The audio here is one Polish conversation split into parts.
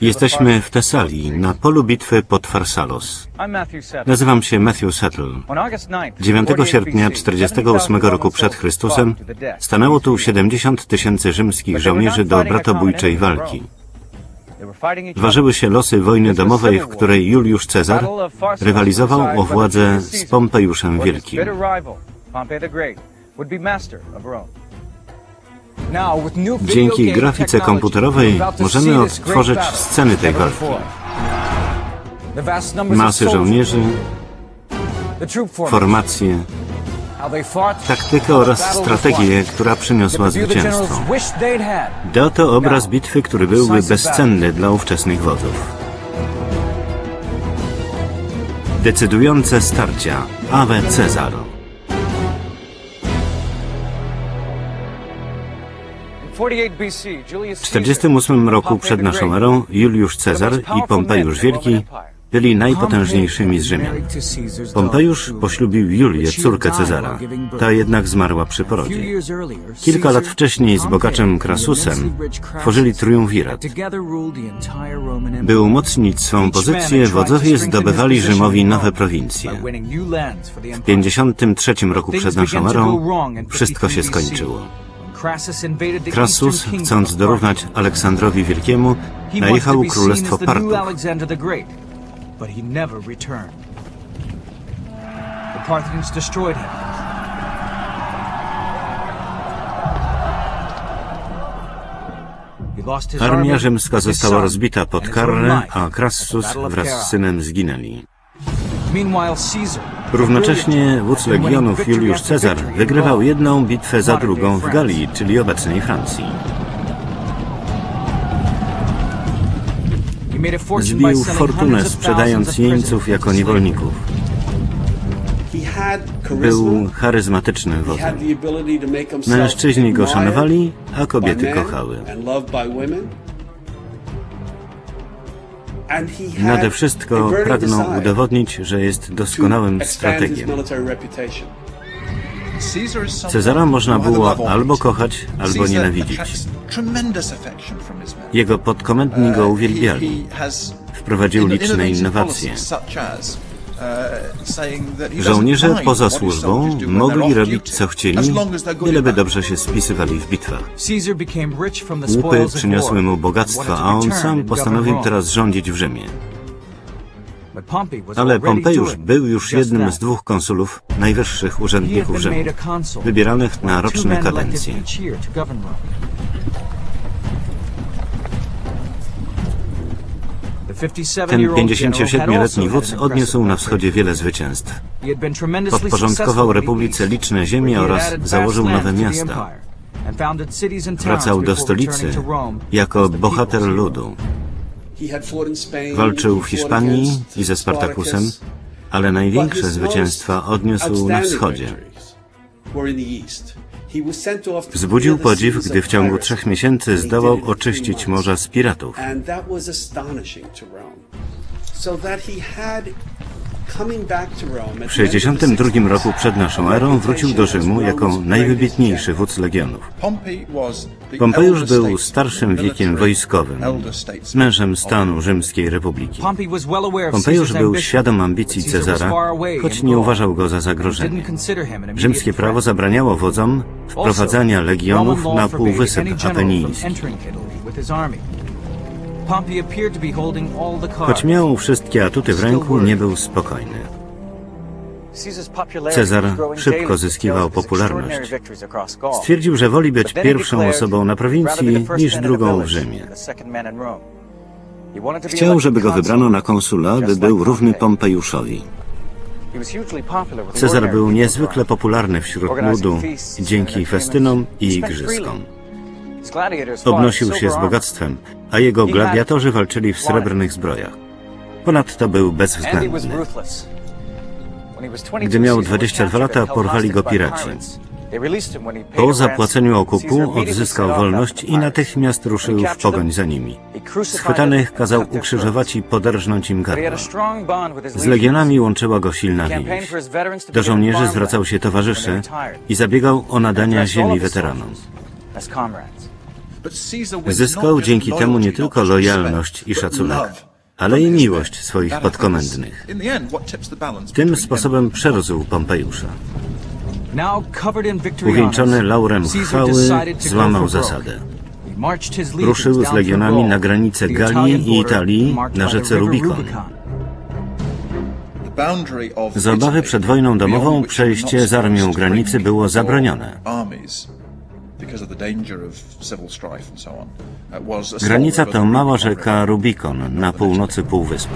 Jesteśmy w Tesalii, na polu bitwy pod Farsalos. Nazywam się Matthew Settle. 9 sierpnia 48 roku przed Chrystusem stanęło tu 70 tysięcy rzymskich żołnierzy do bratobójczej walki. Ważyły się losy wojny domowej, w której Juliusz Cezar rywalizował o władzę z Pompejuszem Wielkim. Dzięki grafice komputerowej możemy odtworzyć sceny tej walki. Masy żołnierzy, formacje, taktykę oraz strategię, która przyniosła zwycięstwo. Da to obraz bitwy, który byłby bezcenny dla ówczesnych wodzów. Decydujące starcia. Ave Cezar. W 48 roku przed naszą erą Juliusz Cezar i Pompejusz Wielki byli najpotężniejszymi z Rzymian. Pompejusz poślubił Julię, córkę Cezara. Ta jednak zmarła przy porodzie. Kilka lat wcześniej z bogaczem Krasusem tworzyli triumvirat. By umocnić swą pozycję, wodzowie zdobywali Rzymowi nowe prowincje. W 53 roku przed naszą erą wszystko się skończyło. Krasus, chcąc dorównać Aleksandrowi Wielkiemu, najechał królestwo his Armia rzymska została rozbita pod life. a Crassus wraz z synem zginęli. Meanwhile, Caesar, Równocześnie wódz legionów Juliusz Cezar wygrywał jedną bitwę za drugą w Galii, czyli obecnej Francji. Zbił fortunę sprzedając jeńców jako niewolników. Był charyzmatycznym wodzem. Mężczyźni go szanowali, a kobiety kochały. Nade wszystko pragnął udowodnić, że jest doskonałym strategiem. Cezara można było albo kochać, albo nienawidzić. Jego podkomendni go uwielbiali. Wprowadził liczne innowacje. Żołnierze poza służbą mogli robić co chcieli, byleby dobrze się spisywali w bitwach. Łupy przyniosły mu bogactwa, a on sam postanowił teraz rządzić w Rzymie. Ale Pompejusz był już jednym z dwóch konsulów, najwyższych urzędników Rzymu, wybieranych na roczne kadencje. Ten general had 57-letni also wódz odniósł na wschodzie wiele zwycięstw. Podporządkował Republice liczne ziemie oraz założył nowe miasta. Wracał do stolicy jako bohater ludu. Walczył w Hiszpanii i ze Spartakusem, ale największe zwycięstwa odniósł na wschodzie. Wzbudził podziw, gdy w ciągu trzech miesięcy zdołał oczyścić morza z piratów. W the end of the 62 roku 60s, przed naszą erą wrócił do Rzymu jako najwybitniejszy wódz legionów. Pompejusz był starszym wiekiem wojskowym, mężem stanu Rzymskiej Republiki. Pompejusz był świadom ambicji Cezara, choć nie uważał go za zagrożenie. Rzymskie prawo zabraniało wodzom wprowadzania legionów na Półwysep Apeniński. Choć miał wszystkie atuty w ręku, nie był spokojny. Cezar szybko zyskiwał popularność. Stwierdził, że woli być pierwszą osobą na prowincji niż drugą w Rzymie. Chciał, żeby go wybrano na konsula, by był równy Pompejuszowi. Cezar był niezwykle popularny wśród ludu dzięki festynom i igrzyskom. Obnosił się z bogactwem, a jego gladiatorzy walczyli w srebrnych zbrojach. Ponadto był bezwzględny. Gdy miał 22 lata, porwali go piraci. Po zapłaceniu okupu odzyskał wolność i natychmiast ruszył w pogoń za nimi. Schwytanych kazał ukrzyżować i poderżnąć im gardła. Z legionami łączyła go silna więź. Do żołnierzy zwracał się towarzyszy i zabiegał o nadania ziemi weteranom. Zyskał dzięki temu nie tylko lojalność i szacunek, ale i miłość swoich podkomendnych. Tym sposobem przerósł Pompejusza. Uwieńczony laurem chwały złamał zasadę. Ruszył z legionami na granicę Galii i Italii na rzece Rubikon. Z obawy przed wojną domową przejście z armią granicy było zabronione. Granica to mała rzeka Rubikon na północy półwyspu.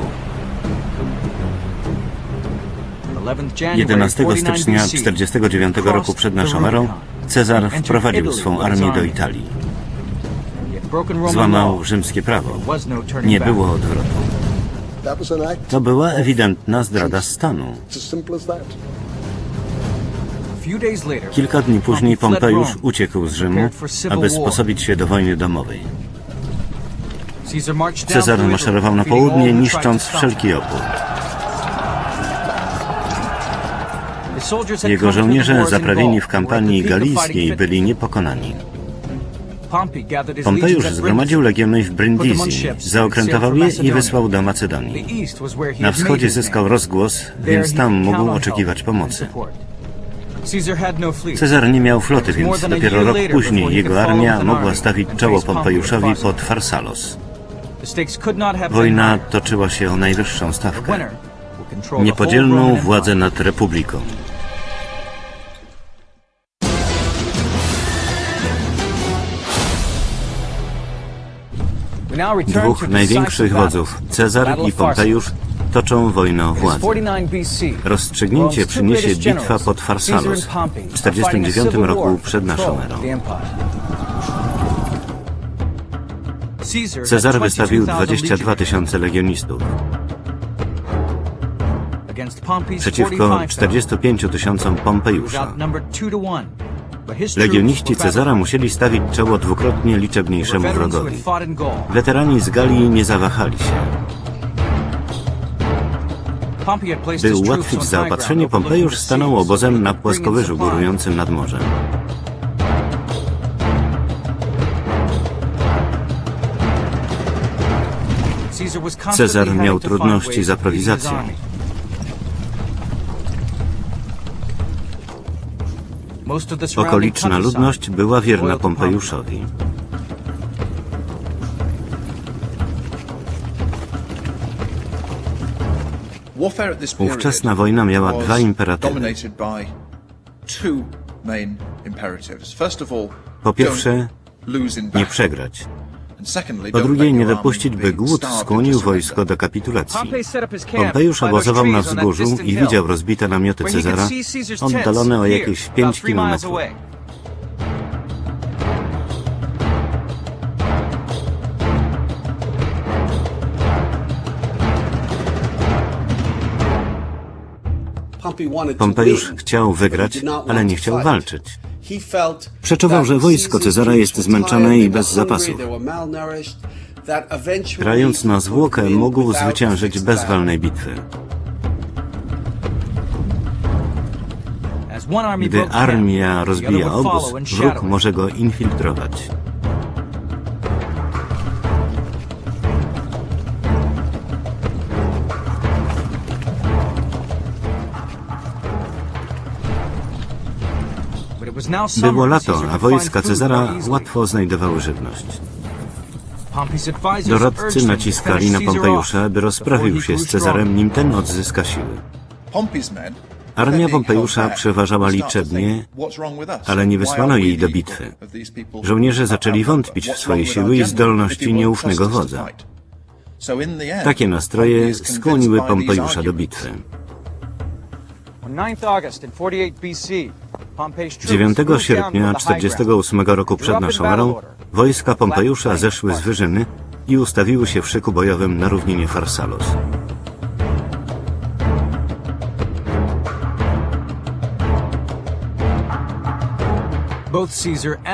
11 11 stycznia 49 roku przed naszą erą Cezar wprowadził swą armię do Italii. Złamał rzymskie prawo. Nie było odwrotu. To była ewidentna zdrada stanu. Kilka dni później Pompejusz uciekł z Rzymu, aby sposobić się do wojny domowej. Cezar maszerował na południe, niszcząc wszelki opór. Jego żołnierze zaprawieni w kampanii galijskiej byli niepokonani. Pompejusz zgromadził legiony w Brindisi, zaokrętował je i wysłał do Macedonii. Na wschodzie zyskał rozgłos, więc tam mógł oczekiwać pomocy. Cezar nie miał floty, więc dopiero rok później jego armia mogła stawić czoło Pompejuszowi pod Farsalos. Wojna toczyła się o najwyższą stawkę, niepodzielną władzę nad republiką. Dwóch największych wodzów, Cezar i Pompejusz, toczą wojnę o władzę. Rozstrzygnięcie przyniesie bitwa pod Farsalos. W 49 roku przed naszą erą. Cezar wystawił 22 tysiące legionistów. Przeciwko 45 tysiącom Pompejusza. Legioniści Cezara musieli stawić czoło dwukrotnie liczebniejszemu wrogowi. Weterani z Galii nie zawahali się. By ułatwić zaopatrzenie, Pompejusz stanął obozem na płaskowyżu górującym nad morzem. Cezar miał trudności z aprowizacją. Okoliczna ludność była wierna Pompejuszowi. Ówczesna wojna miała dwa imperatywy. Po pierwsze, nie przegrać. Po drugie, nie dopuścić, by głód skłonił wojsko do kapitulacji. Pompejusz obozował na wzgórzu i widział rozbite namioty Cezara, oddalone o jakieś 5 kilometrów. Pompejusz chciał wygrać, ale nie chciał walczyć. Przeczuwał, że wojsko Cezara jest zmęczone i bez zapasów. Grając na zwłokę, mógł zwyciężyć bez walnej bitwy. Gdy armia rozbija obóz, wróg może go infiltrować. Było lato, a wojska Cezara łatwo znajdowały żywność. Doradcy naciskali na Pompejusza, by rozprawił się z Cezarem, nim ten odzyska siły. Armia Pompejusza przeważała liczebnie, ale nie wysłano jej do bitwy. Żołnierze zaczęli wątpić w swoje siły i zdolności nieufnego wodza. Takie nastroje skłoniły Pompejusza do bitwy. 9 sierpnia 48 roku przed naszą erą wojska Pompejusza zeszły z wyżyny i ustawiły się w szyku bojowym na równinie Farsalos.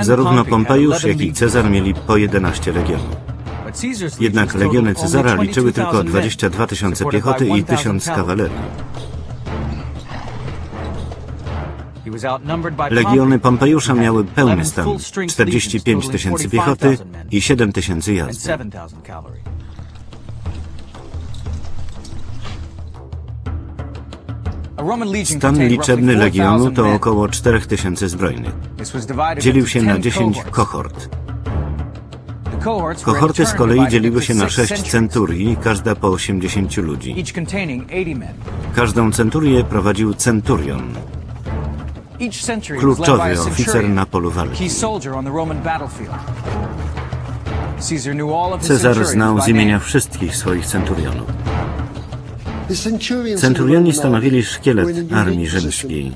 Zarówno Pompejusz, jak i Cezar mieli po 11 legionów. Jednak legiony Cezara liczyły tylko 22 tysiące piechoty i 1000 kawalerii. Legiony Pompejusza miały pełny 11 stan, full-strength 45 legions tysięcy piechoty 45,000 men i 7 tysięcy jazdy. 7,000 cavalry. A Roman legion Stan liczebny legionu 4,000 to około 4 tysięcy zbrojnych. Dzielił się na 10 10 cohorts. kohort. Kohorty z kolei dzieliły się na six 6 centuries, centurii, każda po 80 ludzi. each containing 80 men. Każdą centurię prowadził centurion, kluczowy oficer na polu walki. soldier on the Roman battlefield. Caesar knew all of his Cezar znał by z imienia name. wszystkich swoich centurionów. Centurioni stanowili szkielet armii rzymskiej,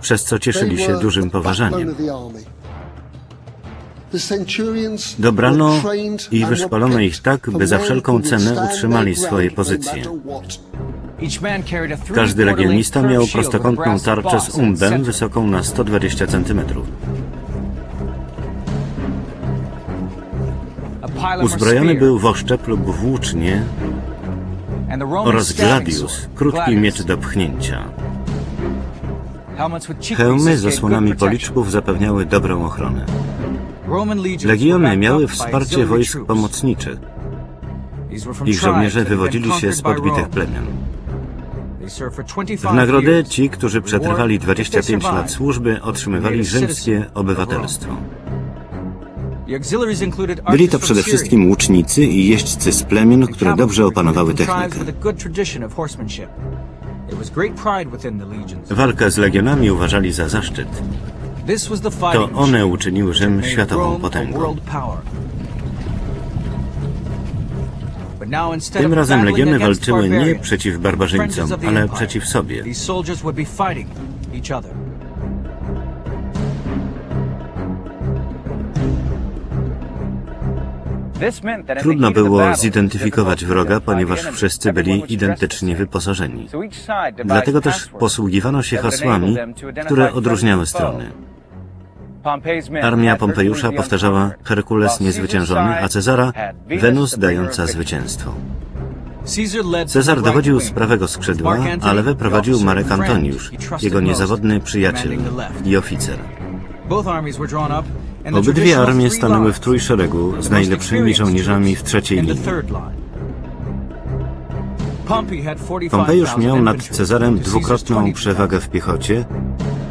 przez co cieszyli się dużym poważaniem. Dobrano i wyszkolono ich tak, by za wszelką cenę utrzymali swoje pozycje. Każdy legionista miał prostokątną tarczę z umbem wysoką na 120 cm. Uzbrojony był w oszczep lub włócznie oraz gladius, krótki miecz do pchnięcia. Hełmy z osłonami policzków zapewniały dobrą ochronę. Legiony miały wsparcie wojsk pomocniczych. Ich żołnierze wywodzili się z podbitych plemion. W nagrodę ci, którzy przetrwali 25 lat służby, otrzymywali rzymskie obywatelstwo. Byli to przede wszystkim łucznicy i jeźdźcy z plemion, które dobrze opanowały technikę. Walkę z legionami uważali za zaszczyt. To one uczyniły Rzym światową potęgą. Tym razem legiony walczyły nie przeciw barbarzyńcom, ale przeciw sobie. Trudno było zidentyfikować wroga, ponieważ wszyscy byli identycznie wyposażeni. Dlatego też posługiwano się hasłami, które odróżniały strony. Armia Pompejusza powtarzała Herkules niezwyciężony, a Cezara Wenus dająca zwycięstwo. Cezar dowodził z prawego skrzydła, a lewe prowadził Marek Antoniusz, jego niezawodny przyjaciel i oficer. Obydwie armie stanęły w trójszeregu z najlepszymi żołnierzami w trzeciej linii. third line. Pompey had 45,000 Pompejusz miał nad Cezarem dwukrotną 20,000. przewagę w piechocie,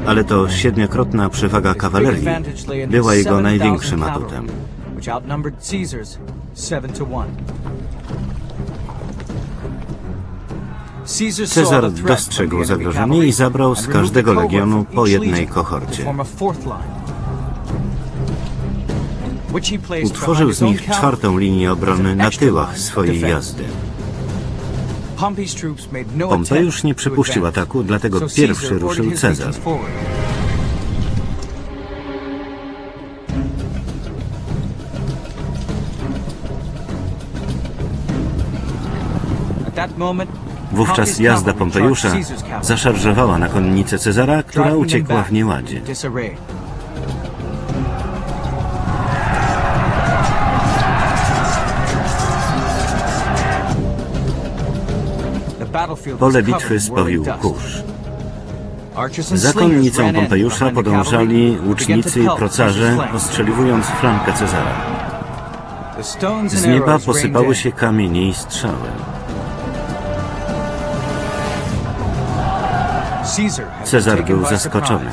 ale to siedmiokrotna przewaga kawalerii była jego 7,000 największym atutem. which outnumbered Caesar's 7 to 1. Caesar saw Cezar dostrzegł zagrożenie i zabrał z każdego legionu po jednej kohorcie. Utworzył z nich czwartą linię obrony na tyłach swojej jazdy. Pompejusz attempt nie przypuścił ataku, dlatego pierwszy ruszył Cezar. Wówczas jazda Pompejusza zaszarżowała na konnicę Cezara, która uciekła w nieładzie. Pole bitwy spowił kurz. Zakonnicą Pompejusza podążali łucznicy i procarze, ostrzeliwując flankę Cezara. Z nieba posypały się kamienie i strzały. Cezar był by zaskoczony.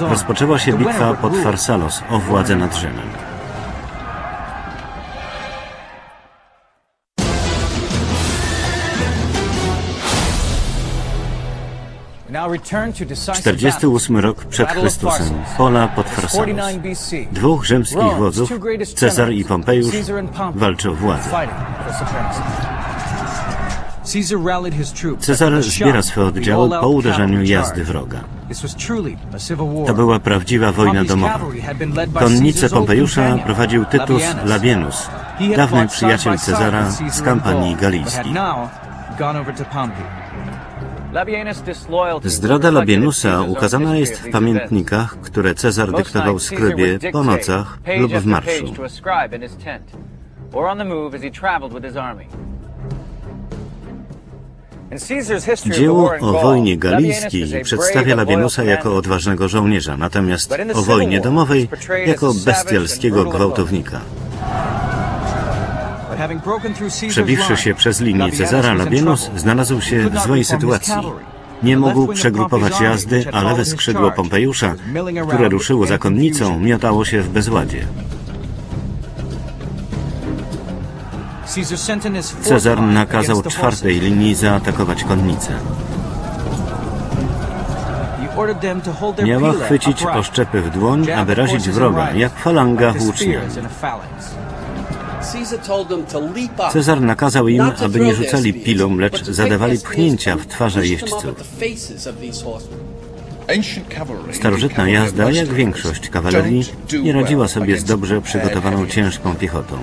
Rozpoczęła się bitwa pod. Farsalos o władzę nad Rzymem. 48 rok przed Chrystusem. Pola pod. Farsalos. 49 BC. Dwóch rzymskich wodzów, Cezar i Pompejusz, walczą o władzę. Cezar zbiera the oddziały po uderzeniu jazdy wroga. To była prawdziwa wojna domowa. Konnicę Pompejusza prowadził Tytus Labienus. Dawny przyjaciel Cezara z kampanii galijskiej. Zdrada Labienusa ukazana jest w pamiętnikach, które Cezar dyktował skrybie po nocach lub w marszu. Dzieło o wojnie galijskiej przedstawia Labianusa jako odważnego żołnierza, natomiast o wojnie domowej jako bestialskiego gwałtownika. Przebiwszy się przez linię Cezara, Labienus znalazł się w złej sytuacji. Nie mógł przegrupować jazdy, a lewe skrzydło Pompejusza, które ruszyło zakonnicą, miotało się w bezładzie. Cezar nakazał czwartej linii zaatakować konnicę. Miała chwycić oszczepy w dłoń, aby razić wroga, jak falanga włóczniami. Cezar nakazał im, aby nie rzucali pilą, lecz zadawali pchnięcia w twarze jeźdźców. Starożytna jazda, jak większość kawalerii, nie radziła sobie z dobrze przygotowaną ciężką piechotą.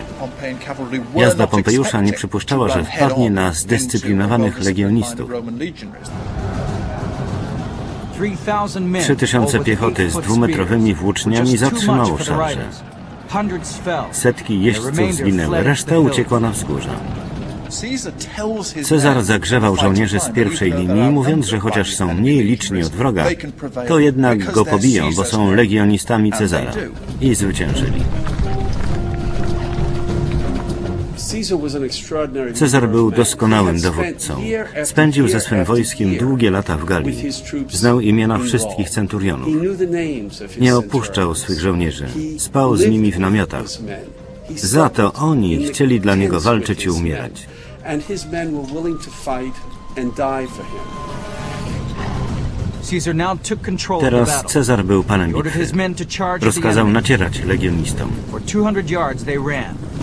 Jazda Pompejusza nie przypuszczała, że wpadnie na zdyscyplinowanych legionistów. Trzy tysiące piechoty z dwumetrowymi włóczniami zatrzymało szarże. Setki jeźdźców zginęły, reszta uciekła na wzgórza. Cezar zagrzewał żołnierzy z pierwszej linii, mówiąc, że chociaż są mniej liczni od wroga, to jednak go pobiją, bo są legionistami Cezara. I zwyciężyli. Cezar był doskonałym dowódcą. Spędził ze swym wojskiem długie lata w Galii. Znał imiona wszystkich centurionów. Nie opuszczał swych żołnierzy. Spał z nimi w namiotach. Za to oni chcieli dla niego walczyć i umierać. Teraz Cezar był panem bitwy. Rozkazał nacierać legionistom.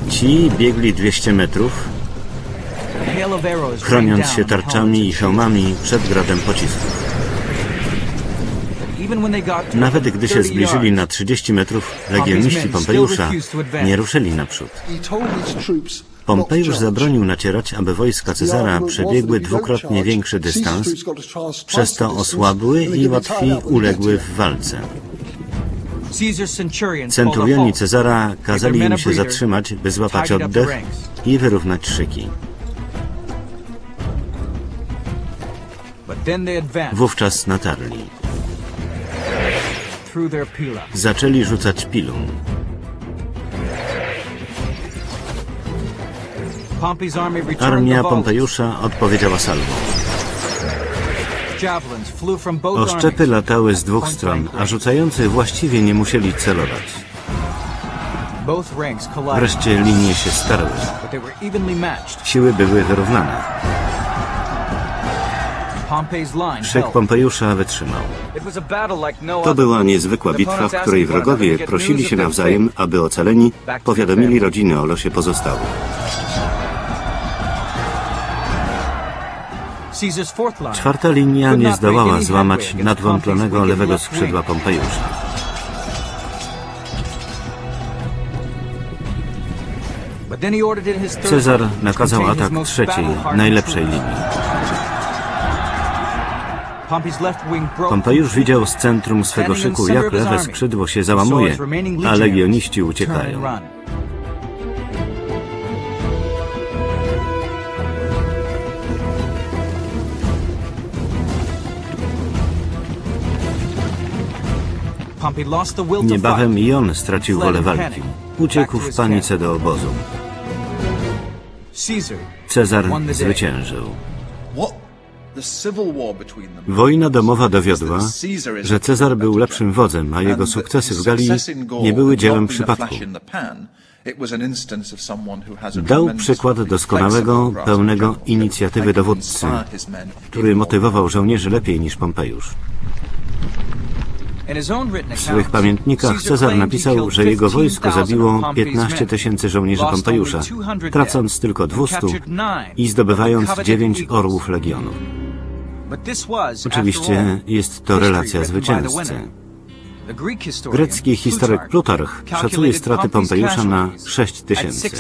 Ci biegli 200 metrów, chroniąc się tarczami i hełmami przed gradem pocisków. Nawet gdy się zbliżyli na 30 metrów, legioniści Pompejusza nie ruszyli naprzód. Pompejusz zabronił nacierać, aby wojska Cezara przebiegły dwukrotnie większy dystans, przez to osłabły i łatwiej uległy w walce. Centurioni Cezara kazali im się zatrzymać, by złapać oddech i wyrównać szyki. Wówczas natarli. Zaczęli rzucać pilą. Armia Pompejusza odpowiedziała salwą. Oszczepy latały z dwóch stron, a rzucający właściwie nie musieli celować. Wreszcie linie się starły. Siły były wyrównane. Szyk Pompejusza wytrzymał. To była niezwykła bitwa, w której wrogowie prosili się nawzajem, aby ocaleni powiadomili rodziny o losie pozostałych. Czwarta linia nie zdołała złamać nadwątlonego lewego skrzydła Pompejusza. Cezar nakazał atak trzeciej, najlepszej linii. Pompejusz widział z centrum swego szyku, jak lewe skrzydło się załamuje, a legioniści uciekają. Niebawem i on stracił wolę walki. Uciekł w panice do obozu. Cezar zwyciężył. Wojna domowa dowiodła, że Cezar był lepszym wodzem, a jego sukcesy w Galii nie były dziełem przypadku. Dał przykład doskonałego, pełnego inicjatywy dowódcy, który motywował żołnierzy lepiej niż Pompejusz. W swych pamiętnikach Cezar napisał, że jego wojsko zabiło 15 tysięcy żołnierzy Pompejusza, tracąc tylko 200 i zdobywając 9 orłów legionu. Oczywiście jest to relacja zwycięzcy. Grecki historyk Plutarch szacuje straty Pompejusza na 6 tysięcy.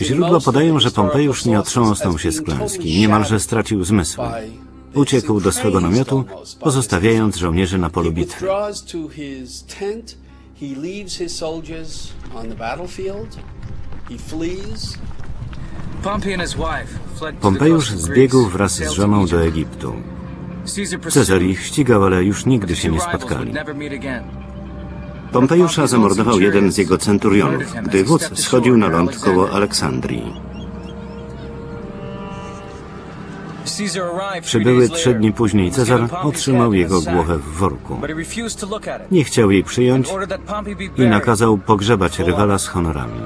Źródła podają, że Pompejusz nie otrząsnął się z klęski, niemalże stracił zmysły. Uciekł do swego namiotu, pozostawiając żołnierzy na polu bitwy. Pompejusz zbiegł wraz z żoną do Egiptu. Cezar ich ścigał, ale już nigdy się nie spotkali. Pompejusza zamordował jeden z jego centurionów, gdy wódz schodził na ląd koło Aleksandrii. Przybyły trzy dni później Cezar otrzymał jego głowę w worku. Nie chciał jej przyjąć i nakazał pogrzebać rywala z honorami.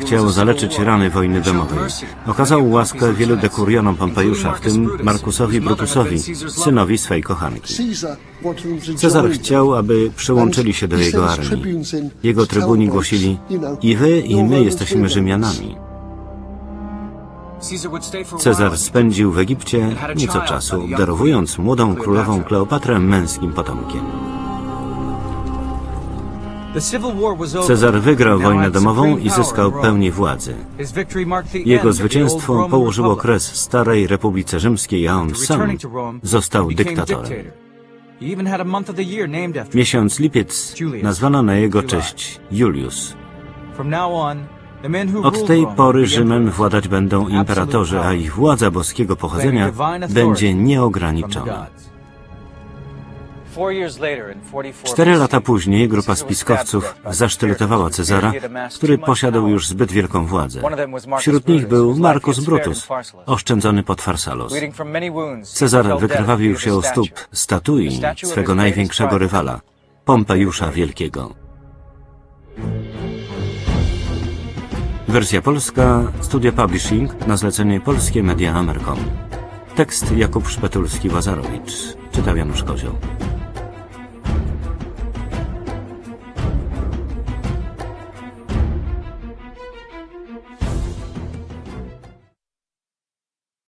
Chciał zaleczyć rany wojny domowej. Okazał łaskę wielu dekurionom Pompejusza, w tym Markusowi Brutusowi, synowi swej kochanki. Cezar chciał, aby przyłączyli się do jego armii. Jego trybuni głosili, i wy, i my jesteśmy Rzymianami. Cezar spędził w Egipcie nieco czasu, obdarowując młodą królową Kleopatrę męskim potomkiem. Cezar wygrał wojnę domową i zyskał pełnię władzy. Jego zwycięstwo położyło kres starej Republice Rzymskiej, a on sam został dyktatorem. Miesiąc lipiec nazwano na jego cześć Julius. Od tej pory Rzymem władać będą imperatorzy, a ich władza boskiego pochodzenia będzie nieograniczona. Cztery lata później grupa spiskowców zasztyletowała Cezara, który posiadał już zbyt wielką władzę. Wśród nich był Marcus Brutus, oszczędzony pod Farsalos. Cezar wykrwawił się u stóp statui swego największego rywala, Pompejusza Wielkiego. Wersja polska, Studio Publishing na zlecenie Polskie Media Amercom. Tekst Jakub Szpetulski-Łazarowicz. Czytał Janusz Kozioł.